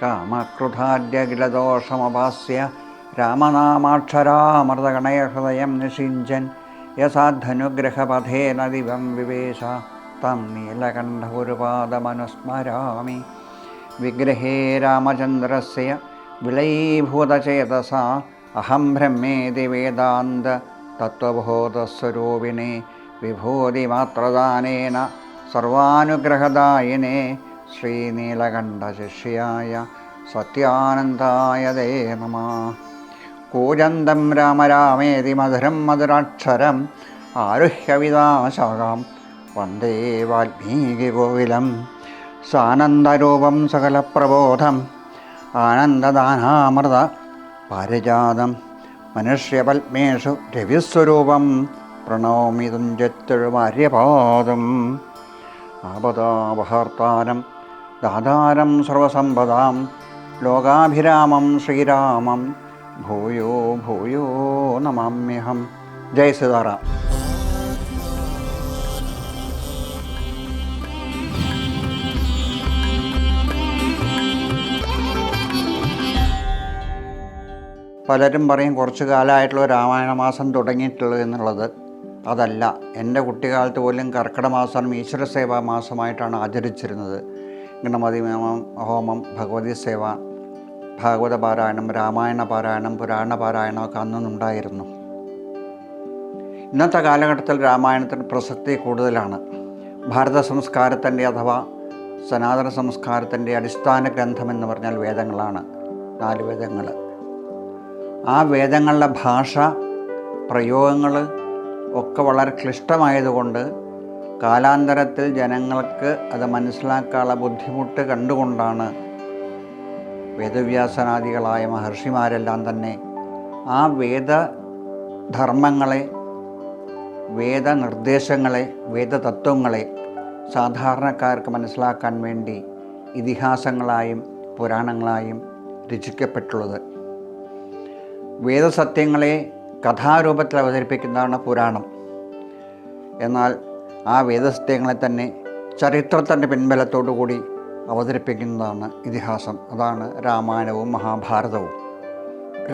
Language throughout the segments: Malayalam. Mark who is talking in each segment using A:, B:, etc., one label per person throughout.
A: കാമക്രുധാദ്യഖിലദോഷമപാസ്യ രാമനാമാക്ഷരാമൃതഗണയഹൃദയം നിഷിഞ്ചൻ യസാധനുഗ്രഹപഥേന ദിവം വിവേശ തം നീലകണ്ഠഗുരുപാദമനുസ്മരാമി. വിഗ്രഹേ രാമചന്ദ്രസ്യ വിളയീഭൂതചേതസ അഹം ബ്രഹ്മേതി വേദാന്ത തത്വബോധസ്വരൂപിണേ വിഭൂതിമാത്രദാനേന സർവാനുഗ്രഹദായിനെ ശ്രീനീലകണ്ഠശിഷ്യായ സത്യാനന്ദായ ദേ നമ. കൂജന്തം രാമ രാമേതി മധുരം മധുരാക്ഷരം ആരുഹ്യവിതാശാകാം വന്ദേ വാൽമീകി കോവിലം സാനന്ദരൂപം സകലപ്രബോധം. ആനന്ദദാനാമൃത പാരിജാതം. മനുഷ്യപത്മേഷു രവിസ്വരൂപം. പ്രണോമി തുഞ്ചത്തൊഴുമാര്യപാദം. ആപദാപഹർത്താരം ദാതാരം സർവസമ്പദാം ലോകാഭിരാമം ശ്രീരാമം. ഭൂയോ ഭൂയോ നമാമ്യഹം. ജയ് സീതാറാം. പലരും പറയും കുറച്ച് കാലമായിട്ടുള്ള രാമായണ മാസം തുടങ്ങിയിട്ടുള്ളത് എന്നുള്ളത്. അതല്ല എന്റെ കുട്ടിക്കാലത്ത് പോലും കർക്കിടമാസം ഈശ്വര സേവാ മാസമായിട്ടാണ് ആചരിച്ചിരുന്നത്. ഗണപതി ഹോമം ഭഗവതി സേവ ഭാഗവത പാരായണം രാമായണ പാരായണം പുരാണ പാരായണമൊക്കെ അന്നുണ്ടായിരുന്നു ഇന്നത്തെ കാലഘട്ടത്തിൽ രാമായണത്തിന് പ്രസക്തി കൂടുതലാണ്. ഭാരത സംസ്കാരത്തിന്റെ അഥവാ സനാതന സംസ്കാരത്തിന്റെ അടിസ്ഥാന ഗ്രന്ഥം എന്ന് പറഞ്ഞാൽ വേദങ്ങളാണ്. നാല് വേദങ്ങൾ. ആ വേദങ്ങളുടെ ഭാഷ പ്രയോഗങ്ങൾ ഒക്കെ വളരെ ക്ലിഷ്ടമായതുകൊണ്ട് കാലാന്തരത്തിൽ ജനങ്ങൾക്ക് അത് മനസ്സിലാക്കാനുള്ള ബുദ്ധിമുട്ട് കണ്ടുകൊണ്ടാണ് വേദവ്യാസനാദികളായ മഹർഷിമാരെല്ലാം തന്നെ ആ വേദധർമ്മങ്ങളെ വേദനിർദ്ദേശങ്ങളെ വേദതത്വങ്ങളെ സാധാരണക്കാർക്ക് മനസ്സിലാക്കാൻ വേണ്ടി ഇതിഹാസങ്ങളായും പുരാണങ്ങളായും രചിക്കപ്പെട്ടുള്ളത്. വേദസത്യങ്ങളെ കഥാരൂപത്തിൽ അവതരിപ്പിക്കുന്നതാണ് പുരാണം. എന്നാൽ ആ വേദസത്യങ്ങളെ തന്നെ ചരിത്രത്തിന്റെ പിൻബലത്തോടു കൂടി അവതരിപ്പിക്കുന്നതാണ് ഇതിഹാസം. അതാണ് രാമായണവും മഹാഭാരതവും.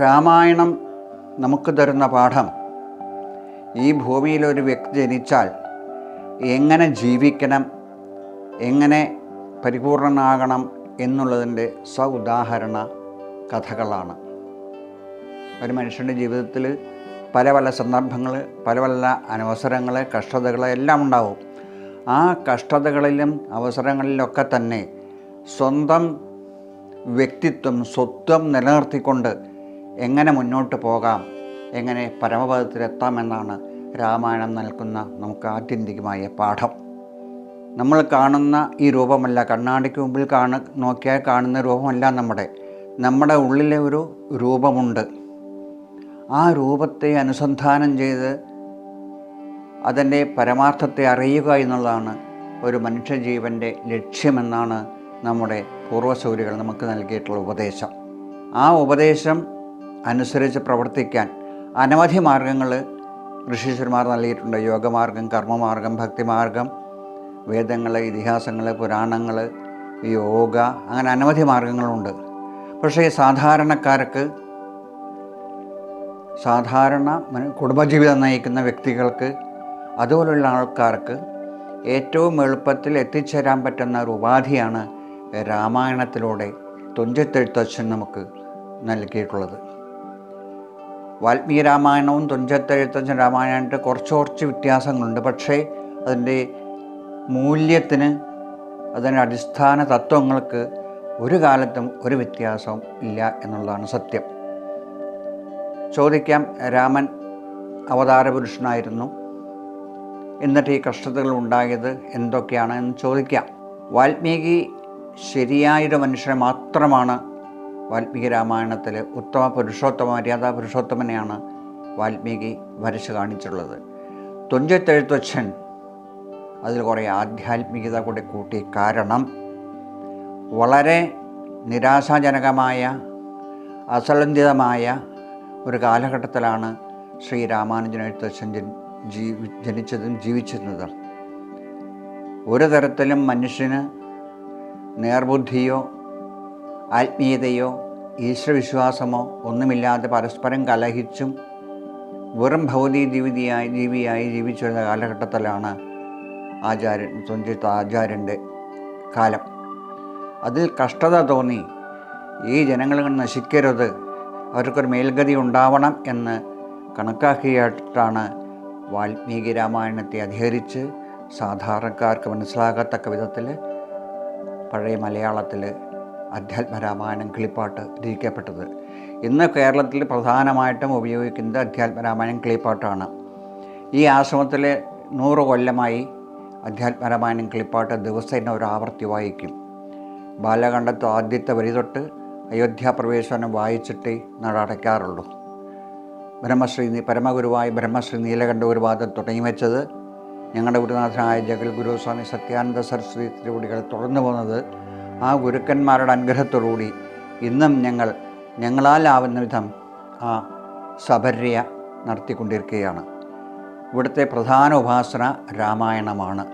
A: രാമായണം നമുക്ക് തരുന്ന പാഠം ഈ ഭൂമിയിലൊരു വ്യക്തി ജനിച്ചാൽ എങ്ങനെ ജീവിക്കണം എങ്ങനെ പരിപൂർണനാകണം എന്നുള്ളതിന്റെ ഉദാഹരണ കഥകളാണ്. ഒരു മനുഷ്യന്റെ ജീവിതത്തിൽ പല പല സന്ദർഭങ്ങൾ പല പല അനവസരങ്ങൾ കഷ്ടതകൾ എല്ലാം ഉണ്ടാവും. ആ കഷ്ടതകളിലും അവസരങ്ങളിലൊക്കെ തന്നെ സ്വന്തം വ്യക്തിത്വം സ്വത്വം നിലനിർത്തിക്കൊണ്ട് എങ്ങനെ മുന്നോട്ട് പോകാം എങ്ങനെ പരമപദത്തിലെത്താമെന്നാണ് രാമായണം നൽകുന്ന നമുക്ക് ആത്യന്തികമായ പാഠം. നമ്മൾ കാണുന്ന ഈ രൂപമല്ല കണ്ണാടിക്ക് മുമ്പിൽ കാണ നോക്കിയാൽ കാണുന്ന രൂപമല്ല നമ്മുടെ. നമ്മുടെ ഉള്ളിലെ ഒരു രൂപമുണ്ട്. ആ രൂപത്തെ അനുസന്ധാനം ചെയ്ത് അതിന്റെ പരമാർത്ഥത്തെ അറിയുക എന്നുള്ളതാണ് ഒരു മനുഷ്യജീവന്റെ ലക്ഷ്യമെന്നാണ് നമ്മുടെ പൂർവസൂരികൾ നമുക്ക് നൽകിയിട്ടുള്ള ഉപദേശം. ആ ഉപദേശം അനുസരിച്ച് പ്രവർത്തിക്കാൻ അനവധി മാർഗങ്ങൾ ഋഷീശ്വരന്മാർ നൽകിയിട്ടുണ്ട്. യോഗമാർഗം കർമ്മമാർഗം ഭക്തിമാർഗം വേദങ്ങൾ ഇതിഹാസങ്ങൾ പുരാണങ്ങൾ യോഗ അങ്ങനെ അനവധി മാർഗങ്ങളുണ്ട്. പക്ഷേ സാധാരണക്കാർക്ക് സാധാരണ കുടുംബജീവിതം നയിക്കുന്ന വ്യക്തികൾക്ക് അതുപോലുള്ള ആൾക്കാർക്ക് ഏറ്റവും എളുപ്പത്തിൽ എത്തിച്ചേരാൻ പറ്റുന്ന ഒരു ഉപാധിയാണ് രാമായണത്തിലൂടെ തുഞ്ചത്തെഴുത്തച്ഛൻ നമുക്ക് നൽകിയിട്ടുള്ളത്. വാൽമീകി രാമായണവും തുഞ്ചത്തെഴുത്തച്ഛൻ രാമായണമായിട്ട് കുറച്ച് കുറച്ച് വ്യത്യാസങ്ങളുണ്ട്. പക്ഷേ അതിന്റെ മൂല്യത്തിന് അതിന്റെ അടിസ്ഥാന തത്വങ്ങൾക്ക് ഒരു കാലത്തും ഒരു വ്യത്യാസവും ഇല്ല എന്നുള്ളതാണ് സത്യം. ചോദിക്കാം രാമൻ അവതാരപുരുഷനായിരുന്നു. എന്നിട്ട് ഈ കഷ്ടതകൾ ഉണ്ടായത് എന്തൊക്കെയാണ് എന്ന് ചോദിക്കാം. വാൽമീകി ശരിയായൊരു മനുഷ്യനെ മാത്രമാണ് വാൽമീകി രാമായണത്തിൽ ഉത്തമ പുരുഷോത്തമ മര്യാദ പുരുഷോത്തമനെയാണ് വാൽമീകി വരച്ച് കാണിച്ചുള്ളത്. തുഞ്ചത്തെഴുത്തച്ഛൻ അതിൽ കുറേ ആധ്യാത്മികത കൂടി കൂട്ടി. കാരണം വളരെ നിരാശാജനകമായ അസലന്തിതമായ ഒരു കാലഘട്ടത്തിലാണ് ശ്രീ രാമാനുജൻ എഴുത്തച്ഛൻ ജീവി ജനിച്ചതും ജീവിച്ചിരുന്നതും. ഒരു തരത്തിലും മനുഷ്യന് നേർബുദ്ധിയോ ആത്മീയതയോ ഈശ്വരവിശ്വാസമോ ഒന്നുമില്ലാതെ പരസ്പരം കലഹിച്ചും വെറും ഭൗതിക ജീവിതയായി ജീവിയായി ജീവിച്ചിരുന്ന കാലഘട്ടത്തിലാണ് ആചാര്യൻ തുഞ്ചത്ത് ആചാര്യന്റെ കാലം. അതിൽ കഷ്ടത തോന്നി. ഈ ജനങ്ങൾ നശിക്കരുത്. അവർക്കൊരു മേൽഗതി ഉണ്ടാവണം എന്ന് കണക്കാക്കിയിട്ടാണ് വാൽമീകി രാമായണത്തെ അധികരിച്ച് സാധാരണക്കാർക്ക് മനസ്സിലാകത്തക്ക വിധത്തിൽ പഴയ മലയാളത്തിൽ അധ്യാത്മരാമായണം കിളിപ്പാട്ട് രചിക്കപ്പെട്ടത്. ഇന്ന് കേരളത്തിൽ പ്രധാനമായിട്ടും ഉപയോഗിക്കുന്നത് അധ്യാത്മരാമായണം കിളിപ്പാട്ടാണ്. ഈ ആശ്രമത്തിൽ നൂറ് കൊല്ലമായി അധ്യാത്മരാമായണം കിളിപ്പാട്ട് ദിവസേന ഒരു ആവർത്തി വായിക്കും. ബാലകണ്ഠത്ത് ആദ്യത്തെ വരി തൊട്ട് അയോധ്യാപ്രവേശനം വായിച്ചിട്ടേ നട അടയ്ക്കാറുള്ളൂ ബ്രഹ്മശ്രീ പരമഗുരുവായ ബ്രഹ്മശ്രീ നീലകണ്ഠഗുരുവാദം തുടങ്ങി വെച്ചത് ഞങ്ങളുടെ ഗുരുനാഥനായ ജഗൽ ഗുരുസ്വാമി സത്യാനന്ദ സരസ്വതി തിരുവടികൾ തുടർന്നു പോകുന്നത് ആ ഗുരുക്കന്മാരുടെ അനുഗ്രഹത്തോടുകൂടി ഇന്നും ഞങ്ങൾ ഞങ്ങളാലാവുന്ന വിധം ആ സബര്യ നടത്തിക്കൊണ്ടിരിക്കുകയാണ്. ഇവിടുത്തെ പ്രധാന ഉപാസന രാമായണമാണ്.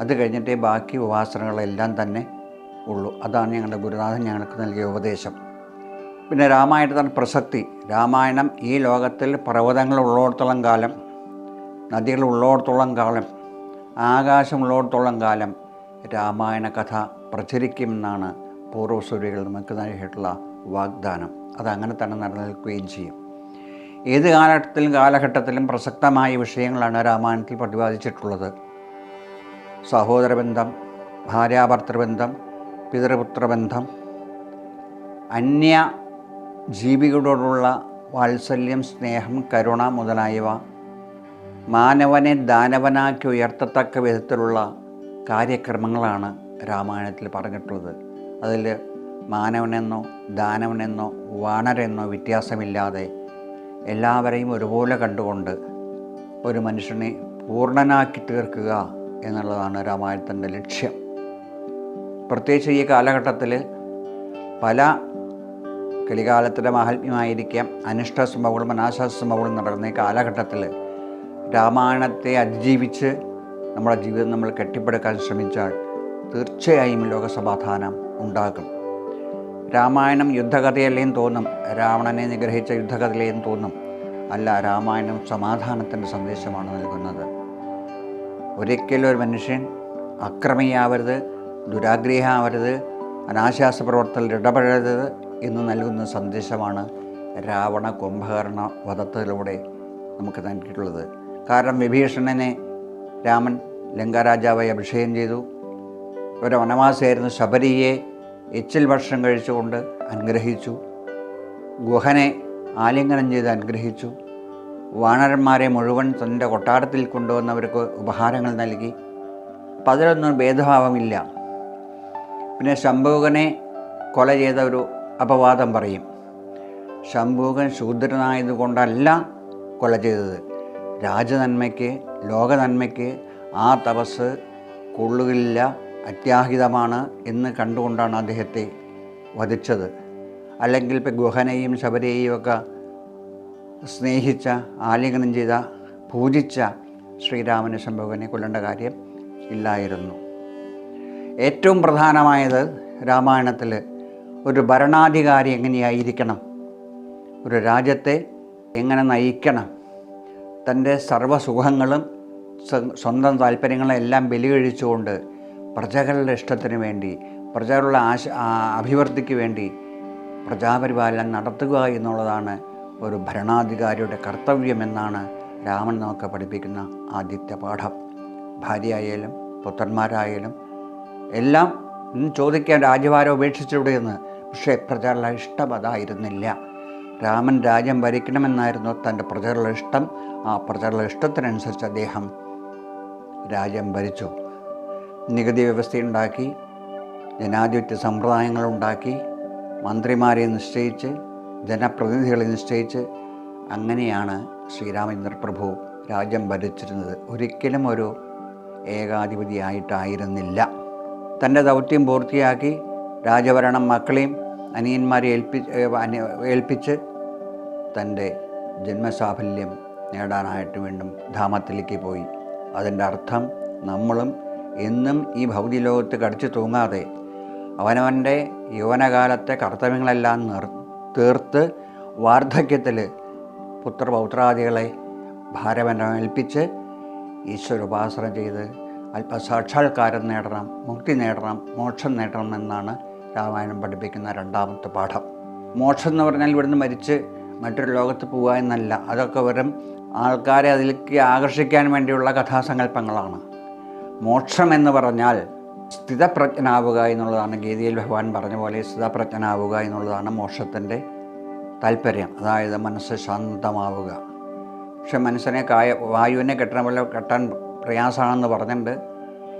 A: അത് കഴിഞ്ഞിട്ടേ ബാക്കി ഉപാസനകളെല്ലാം തന്നെ ഉള്ളൂ. അതാണ് ഞങ്ങളുടെ ഗുരുനാഥൻ ഞങ്ങൾക്ക് നൽകിയ ഉപദേശം. പിന്നെ രാമായണത്തിന്റെ പ്രസക്തി. രാമായണം ഈ ലോകത്തിൽ പർവതങ്ങൾ ഉള്ളിടത്തോളം കാലം നദികൾ ഉള്ളിടത്തോളം കാലം ആകാശം ആകാശമുള്ളിടത്തോളം കാലം രാമായണ കഥ പ്രചരിക്കുമെന്നാണ് പൂർവസൂര്യകൾ നമുക്ക് നൽകിയിട്ടുള്ള വാഗ്ദാനം. അതങ്ങനെ തന്നെ നിലനിൽക്കുകയും ചെയ്യും. ഏത് കാലഘട്ടത്തിലും കാലഘട്ടത്തിലും പ്രസക്തമായ വിഷയങ്ങളാണ് രാമായണത്തിൽ പ്രതിപാദിച്ചിട്ടുള്ളത്. സഹോദരബന്ധം ഭാര്യാഭർത്തൃബന്ധം പിതൃപുത്രബന്ധം അന്യ ജീവികളോടുള്ള വാത്സല്യം സ്നേഹം കരുണ മുതലായവ മാനവനെ ദാനവനാക്കി ഉയർത്തത്തക്ക വിധത്തിലുള്ള കാര്യക്രമങ്ങളാണ് രാമായണത്തിൽ പറഞ്ഞിട്ടുള്ളത്. അതിൽ മാനവനെന്നോ ദാനവനെന്നോ വാണരെന്നോ വ്യത്യാസമില്ലാതെ എല്ലാവരെയും ഒരുപോലെ കണ്ടുകൊണ്ട് ഒരു മനുഷ്യനെ പൂർണനാക്കി തീർക്കുക എന്നുള്ളതാണ് രാമായണത്തിന്റെ ലക്ഷ്യം. പ്രത്യേകിച്ച് ഈ കാലഘട്ടത്തിൽ പല കലികാലത്തിലെ മാഹാത്മ്യമായിരിക്കാം അനിഷ്ട സംഭവങ്ങളും അനാശാസ സംഭവങ്ങളും നടക്കുന്ന ഈ കാലഘട്ടത്തിൽ രാമായണത്തെ അതിജീവിച്ച് നമ്മുടെ ജീവിതം നമ്മൾ കെട്ടിപ്പടുക്കാൻ ശ്രമിച്ചാൽ തീർച്ചയായും ലോകസമാധാനം ഉണ്ടാകും. രാമായണം യുദ്ധകഥയല്ലേന്ന് തോന്നും രാവണനെ നിഗ്രഹിച്ച യുദ്ധകഥയിലേന്ന് തോന്നും അല്ല രാമായണം സമാധാനത്തിന്റെ സന്ദേശമാണ് നൽകുന്നത്. ഒരിക്കലും ഒരു മനുഷ്യൻ അക്രമിയാവരുത് ദുരാഗ്രഹിയാവരുത് അനാശാസ പ്രവർത്തനത്തിൽ ഇടപെടരുത് എന്ന് നൽകുന്ന സന്ദേശമാണ് രാവണ കുംഭകർണ വധത്തിലൂടെ നമുക്ക് നൽകിയിട്ടുള്ളത്. കാരണം വിഭീഷണനെ രാമൻ ലങ്കാരാജാവായി അഭിഷേകം ചെയ്തു. ഒരു വനവാസിയായിരുന്ന ശബരിയെ എച്ചിൽ ഭക്ഷണം കഴിച്ചുകൊണ്ട് അനുഗ്രഹിച്ചു. ഗുഹനെ ആലിംഗനം ചെയ്ത് അനുഗ്രഹിച്ചു. വാണരന്മാരെ മുഴുവൻ തന്റെ കൊട്ടാരത്തിൽ കൊണ്ടുവന്നവർക്ക് ഉപഹാരങ്ങൾ നൽകി. അപ്പം അതിലൊന്നും ഭേദഭാവമില്ല. പിന്നെ ശംഭൂകനെ കൊല ചെയ്ത ഒരു അപവാദം പറയും. ശംഭൂകൻ ശൂദ്രനായതുകൊണ്ടല്ല കൊല ചെയ്തത്. രാജനന്മയ്ക്ക് ലോകനന്മയ്ക്ക് ആ തപസ് കൊള്ളുകില്ല അത്യാഹിതമാണ് എന്ന് കണ്ടുകൊണ്ടാണ് അദ്ദേഹത്തെ വധിച്ചത്. അല്ലെങ്കിൽ ഇപ്പം ഗുഹനെയും ശബരിയെയും ഒക്കെ സ്നേഹിച്ച ആലിംഗനം ചെയ്ത പൂജിച്ച ശ്രീരാമന് ശംഭവനെ കൊല്ലേണ്ട കാര്യം ഇല്ലായിരുന്നു. ഏറ്റവും പ്രധാനമായത് രാമായണത്തിൽ ഒരു ഭരണാധികാരി എങ്ങനെയായിരിക്കണം? ഒരു രാജ്യത്തെ എങ്ങനെ നയിക്കണം? തന്റെ സർവസുഖങ്ങളും സ്വന്തം താല്പര്യങ്ങളും എല്ലാം ബലികഴിച്ചുകൊണ്ട് പ്രജകളുടെ ഇഷ്ടത്തിന് വേണ്ടി പ്രജകളുടെ ആശ അഭിവൃദ്ധിക്ക് വേണ്ടി പ്രജാപരിപാലനം നടത്തുക എന്നുള്ളതാണ് ഒരു ഭരണാധികാരിയുടെ കർത്തവ്യമെന്നാണ് രാമൻ നമുക്ക് പഠിപ്പിക്കുന്ന ആദ്യത്തെ പാഠം. ഭാര്യയായാലും പുത്രന്മാരായാലും എല്ലാം ചോദിക്കാൻ രാജ്യഭാരം ഉപേക്ഷിച്ചിവിടെയെന്ന് പക്ഷേ പ്രജകളുടെ ഇഷ്ടം അതായിരുന്നില്ല. രാമൻ രാജ്യം ഭരിക്കണമെന്നായിരുന്നു തന്റെ പ്രജകളുടെ ഇഷ്ടം. ആ പ്രജകളുടെ ഇഷ്ടത്തിനനുസരിച്ച് അദ്ദേഹം രാജ്യം ഭരിച്ചു. നികുതി വ്യവസ്ഥയുണ്ടാക്കി ജനാധിപത്യ സമ്പ്രദായങ്ങളുണ്ടാക്കി മന്ത്രിമാരെ നിശ്ചയിച്ച് ജനപ്രതിനിധികളെ നിശ്ചയിച്ച് അങ്ങനെയാണ് ശ്രീരാമചന്ദ്ര പ്രഭു രാജ്യം ഭരിച്ചിരുന്നത്. ഒരിക്കലും ഒരു ഏകാധിപതിയായിട്ടായിരുന്നില്ല. തന്റെ ദൗത്യം പൂർത്തിയാക്കി രാജഭരണം മക്കളെയും അനിയന്മാരെ ഏൽപ്പി ഏൽപ്പിച്ച് തന്റെ ജന്മസാഫല്യം നേടാനായിട്ട് വീണ്ടും ധാമത്തിലേക്ക് പോയി. അതിന്റെ അർത്ഥം നമ്മളും എന്നും ഈ ഭൗതിക ലോകത്ത് കടിച്ചു തൂങ്ങാതെ അവനവന്റെ യൗവനകാലത്തെ കർത്തവ്യങ്ങളെല്ലാം നിർ തീർത്ത് വാർദ്ധക്യത്തിൽ പുത്രപൗത്രാദികളെ ഭാരവനം ഏൽപ്പിച്ച് ഈശ്വരോപാസന ചെയ്ത് അല്പസാക്ഷാത്കാരം നേടണം മുക്തി നേടണം മോക്ഷം നേടണം എന്നാണ് രാമായണം പഠിപ്പിക്കുന്ന രണ്ടാമത്തെ പാഠം. മോക്ഷം എന്ന് പറഞ്ഞാൽ ഇവിടുന്ന് മരിച്ച് മറ്റൊരു ലോകത്ത് പോവുക എന്നല്ല. അതൊക്കെ വെറും ആൾക്കാരെ അതിലേക്ക് ആകർഷിക്കാൻ വേണ്ടിയുള്ള കഥാസങ്കല്പങ്ങളാണ്. മോക്ഷം എന്ന് പറഞ്ഞാൽ സ്ഥിതപ്രജ്ഞനാവുക എന്നുള്ളതാണ്. ഗീതയിൽ ഭഗവാൻ പറഞ്ഞ പോലെ സ്ഥിതപ്രജ്ഞനാവുക എന്നുള്ളതാണ് മോക്ഷത്തിന്റെ താല്പര്യം അതായത് മനസ്സ് ശാന്തമാവുക. പക്ഷെ മനസ്സിനെ കായ വായുവിനെ കെട്ടണ പോലെ കെട്ടാൻ പ്രയാസമാണെന്ന് പറഞ്ഞിട്ടുണ്ട്.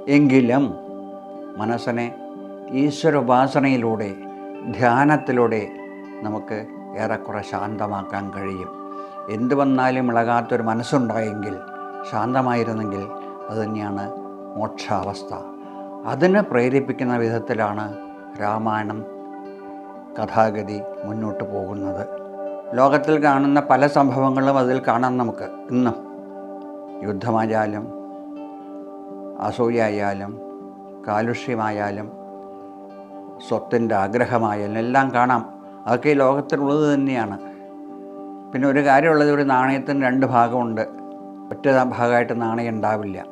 A: എങ്കിലും മനസ്സിനെ ഈശ്വരോപാസനയിലൂടെ ധ്യാനത്തിലൂടെ നമുക്ക് ഏറെക്കുറെ ശാന്തമാക്കാൻ കഴിയും. എന്ത് വന്നാലും ഇളകാത്തൊരു മനസ്സുണ്ടായെങ്കിൽ ശാന്തമായിരുന്നെങ്കിൽ അത് തന്നെയാണ് മോക്ഷാവസ്ഥ. അതിനെ പ്രേരിപ്പിക്കുന്ന വിധത്തിലാണ് രാമായണം കഥാഗതി മുന്നോട്ട് പോകുന്നത്. ലോകത്തിൽ കാണുന്ന പല സംഭവങ്ങളും അതിൽ കാണാം നമുക്ക്. ഇന്നും യുദ്ധമായാലും അസൂയായാലും കാലുഷ്യമായാലും സ്വത്തിന്റെ ആഗ്രഹമായാലും എല്ലാം കാണാം. അതൊക്കെ ഈ ലോകത്തിലുള്ളത് തന്നെയാണ്. പിന്നെ ഒരു കാര്യമുള്ളത് ഒരു നാണയത്തിന് രണ്ട് ഭാഗമുണ്ട്. ഒറ്റ ഭാഗമായിട്ട് നാണയം ഉണ്ടാവില്ല.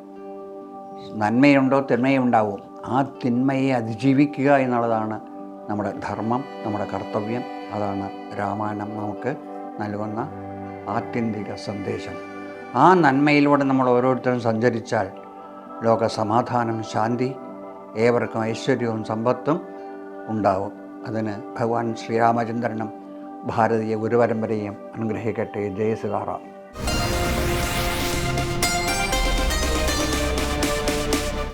A: നന്മയുണ്ടോ തിന്മയും ഉണ്ടാവും ആ തിന്മയെ അതിജീവിക്കുക എന്നുള്ളതാണ് നമ്മുടെ ധർമ്മം നമ്മുടെ കർത്തവ്യം. അതാണ് രാമായണം നമുക്ക് നൽകുന്ന ആത്യന്തിക സന്ദേശം. ആ നന്മയിലൂടെ നമ്മൾ ഓരോരുത്തരും സഞ്ചരിച്ചാൽ ലോക സമാധാനം ശാന്തി ഏവർക്കും ഐശ്വര്യവും സമ്പത്തും ഉണ്ടാവും. അതിന് ഭഗവാൻ ശ്രീരാമചന്ദ്രനും ഭാരതീയ ഗുരുപരമ്പരയും അനുഗ്രഹിക്കട്ടെ. ജയ